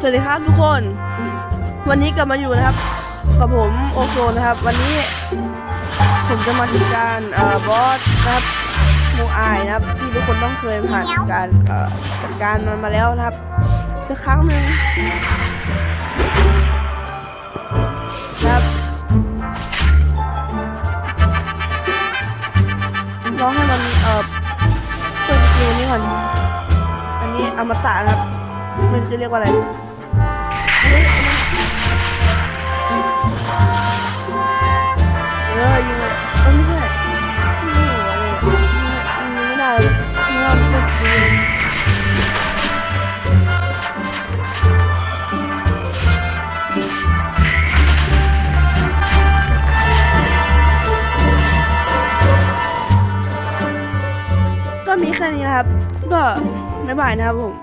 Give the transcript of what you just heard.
สวัสดีครับทุกคน วันนี้กลับมาอยู่นะครับ กับผมโอโซนนะครับ วันนี้ผมจะมาทำการเอ่อบอสนะครับโมอายนะครับที่ทุกคนต้องเคยผ่านการเอ่อจัดการมันมาแล้วนะครับสักครั้งหนึ่งนะครับลองให้มันเอ่อเปิดสกิลนี้ก่อนอันนี้อมตะนะครับมันจะเรียกว่าอะไร ก็มีแค่นี้นะครับ ก็ไม่บายนะครับผม